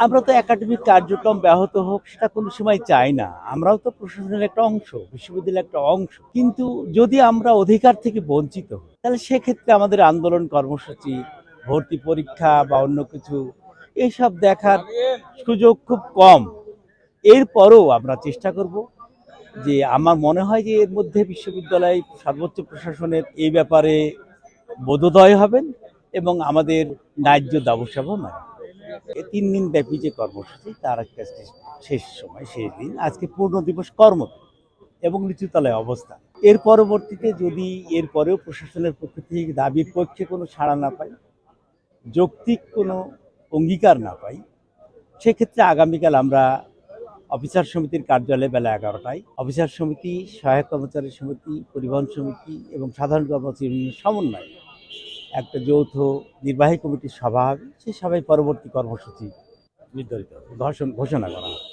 আমরা তো একাডেমিক কার্যক্রম ব্যাহত হোক, সেটা কোনো সময় চাই না। আমরাও তো প্রশাসনের একটা অংশ, বিশ্ববিদ্যালয়ের একটা অংশ। কিন্তু যদি আমরা অধিকার থেকে বঞ্চিত হই, তাহলে সেক্ষেত্রে আমাদের আন্দোলন কর্মসূচি, ভর্তি পরীক্ষা বা অন্য কিছু এইসব দেখার সুযোগ খুব কম। এরপরও আমরা চেষ্টা করব যে আমার মনে হয় যে এর মধ্যে বিশ্ববিদ্যালয় সর্বোচ্চ প্রশাসনের এই ব্যাপারে বোধোদয় হবেন এবং আমাদের ন্যায্য দাবসাবও মানে এই তিন দিন ব্যাপী যে কর্মসূচি, তার একটা শেষ- সময়, শেষ দিন। আজকে পূর্ণ দিবস কর্ম এবং নিচুতলায় অবস্থা এর পরবর্তীতে যদি এর পরেও প্রশাসনের পক্ষ থেকে দাবির পক্ষে কোনো সাড়া না পাই, যৌক্তিক কোনো অঙ্গীকার না পাই, সেক্ষেত্রে আগামীকাল আমরা অফিসার সমিতির কার্যালয়ে বেলা এগারোটায় অফিসার সমিতি, সহায়ক কর্মচারী সমিতি, পরিবহন সমিতি এবং সাধারণ কর্মচারী সমন্বয়ে একটা যৌথ নির্বাহী কমিটির সভা হবে সেই সভায় পরবর্তী কর্মসূচি নির্ধারিত ঘোষণা করা হবে।